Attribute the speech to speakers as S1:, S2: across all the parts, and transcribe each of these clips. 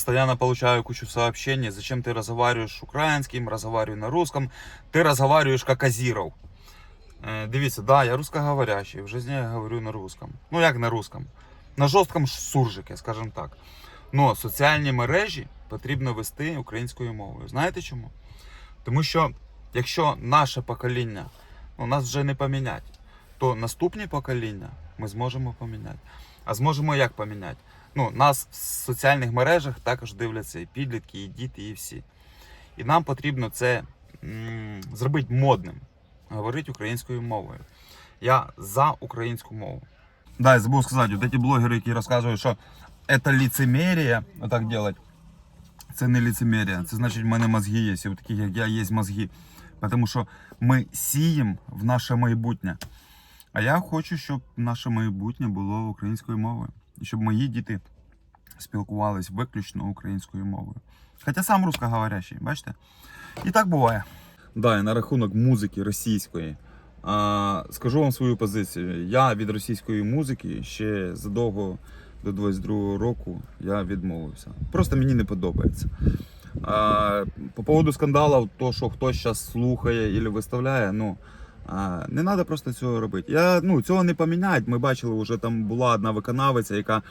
S1: Постоянно получаю кучу сообщений, зачем ты разговариваешь украинским, разговариваю на русском, ты разговариваешь как Азиров. Е, Дивіться, да, я русскоговорящий, в житті я говорю на русском. Ну як на русском? На жорсткому суржике, скажімо так. Но соціальні мережі потрібно вести українською мовою. Знаєте чому? Тому що якщо наше покоління, ну, нас вже не поміняти, то наступні покоління ми зможемо поміняти. А зможемо як поміняти? Ну, нас в соціальних мережах також дивляться і підлітки, і діти, і всі. І нам потрібно це м, зробити модним, говорити українською мовою. Я за українську мову. Да, я забув сказати, от ці блогери, які розказують, що це лицемерие, отак делать, це не лицемерие. Це значить, в мене мозги є, і у таких, як я, є мозги. Тому що ми сіємо в наше майбутнє. А я хочу, щоб наше майбутнє було українською мовою. І щоб мої діти спілкувались виключно українською мовою. Хоча сам русскоговорящий, бачите? І так буває. Да, і на рахунок музики російської. А, скажу вам свою позицію. Я від російської музики ще задовго до 22-го року я відмовився. Просто мені не подобається. А, по поводу скандалів, то, що хтось зараз слухає і виставляє, ну. А, не треба просто цього робити. Я, ну, цього не поміняють. Ми бачили, вже там була одна виконавиця, яка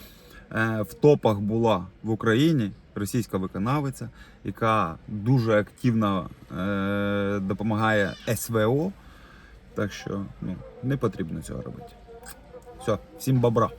S1: е, в топах була в Україні, російська виконавиця, яка дуже активно е, допомагає СВО. Так що ну, не потрібно цього робити. Все, всім бобра.